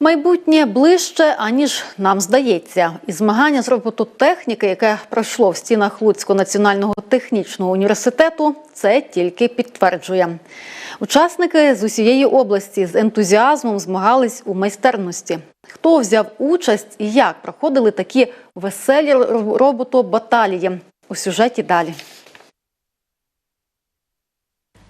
Майбутнє ближче, аніж нам здається. І змагання з робототехніки, яке пройшло в стінах Луцького національного технічного університету, це тільки підтверджує. Учасники з усієї області з ентузіазмом змагались у майстерності. Хто взяв участь і як проходили такі веселі роботобаталії у сюжеті далі.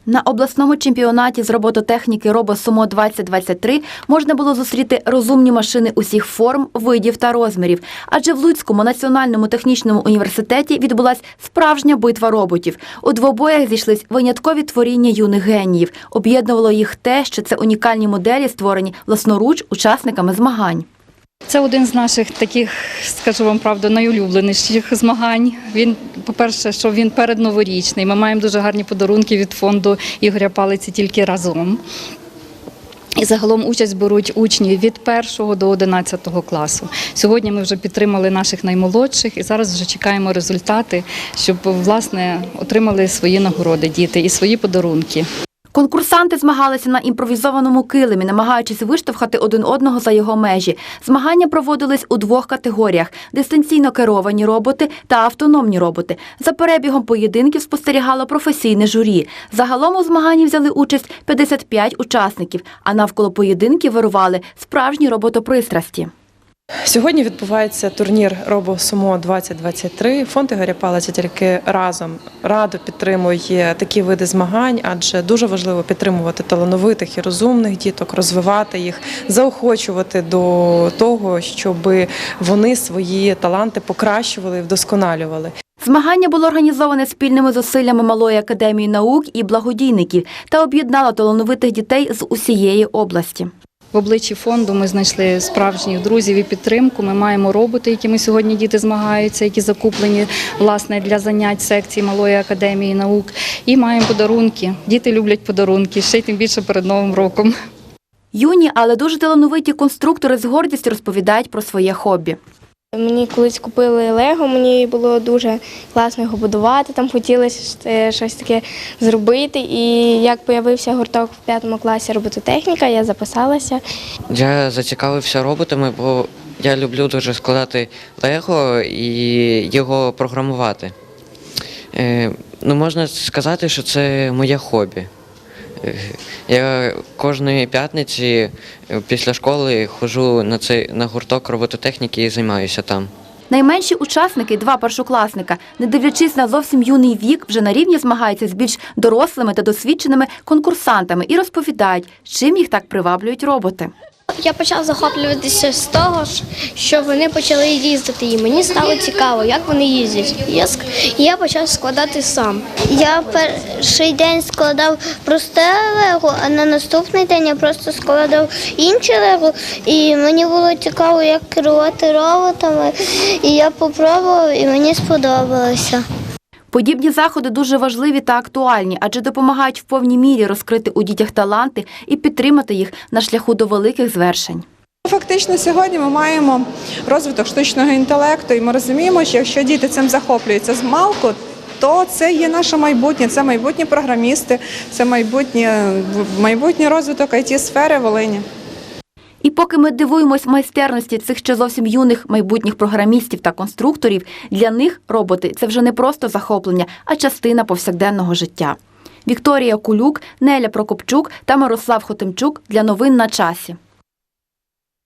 На обласному чемпіонаті з робототехніки «Робосумо 2023 можна було зустріти розумні машини усіх форм, видів та розмірів. Адже в Луцькому національному технічному університеті відбулась справжня битва роботів. У двобоях зійшлись виняткові творіння юних геніїв. Об'єднувало їх те, що це унікальні моделі, створені власноруч учасниками змагань. Це один з наших таких, скажу вам правду, найулюбленіших змагань. Він, по-перше, що він передноворічний. Ми маємо дуже гарні подарунки від фонду Ігоря Палиці тільки разом. І загалом участь беруть учні від 1 до 11 класу. Сьогодні ми вже підтримали наших наймолодших і зараз вже чекаємо результати, щоб власне отримали свої нагороди діти і свої подарунки. Конкурсанти змагалися на імпровізованому килимі, намагаючись виштовхати один одного за його межі. Змагання проводились у двох категоріях: дистанційно керовані роботи та автономні роботи. За перебігом поєдинків спостерігало професійне журі. Загалом у змаганні взяли участь 55 учасників, а навколо поєдинків вирували справжні роботопристрасті. Сьогодні відбувається турнір Робосумо 2023. Фонд Ігоря Палиця тільки разом радо підтримує такі види змагань, адже дуже важливо підтримувати талановитих і розумних діток, розвивати їх, заохочувати до того, щоб вони свої таланти покращували і вдосконалювали. Змагання було організоване спільними зусиллями Малої академії наук і благодійників та об'єднало талановитих дітей з усієї області. В обличчі фонду ми знайшли справжніх друзів і підтримку. Ми маємо роботи, якими сьогодні діти змагаються, які закуплені власне для занять секції Малої академії наук. І маємо подарунки. Діти люблять подарунки, ще й тим більше перед Новим роком. Юні, але дуже талановиті конструктори з гордістю розповідають про своє хобі. Мені колись купили Лего, мені було дуже класно його будувати. Там хотілося е, щось таке зробити. І як з'явився гурток в п'ятому класі робототехніка, я записалася. Я зацікавився роботами, бо я люблю дуже складати лего і його програмувати. Е, ну, можна сказати, що це моє хобі. Е, Я кожної п'ятниці е, після школи ходжу на цей на гурток робототехніки і займаюся там. Найменші учасники, два першокласника, не дивлячись на зовсім юний вік, вже на рівні змагаються з більш дорослими та досвідченими конкурсантами і розповідають, чим їх так приваблюють роботи. Я почав захоплюватися з того, що вони почали їздити, і мені стало цікаво, як вони їздять. І я почав складати сам. Я перший день складав просте лего, а на наступний день я просто складав інше лего. І мені було цікаво, як керувати роботами. І я попробував, і мені сподобалося. Подібні заходи дуже важливі та актуальні, адже допомагають в повній мірі розкрити у дітях таланти і підтримати їх на шляху до великих звершень. Фактично сьогодні ми маємо розвиток штучного інтелекту, і ми розуміємо, що якщо діти цим захоплюються з малку, то це є наше майбутнє, це майбутні програмісти, це майбутнє, майбутній розвиток it сфери Волині. І поки ми дивуємось майстерності цих ще зовсім юних майбутніх програмістів та конструкторів, для них роботи це вже не просто захоплення, а частина повсякденного життя. Вікторія Кулюк, Неля Прокопчук та Мирослав Хотимчук для новин на часі.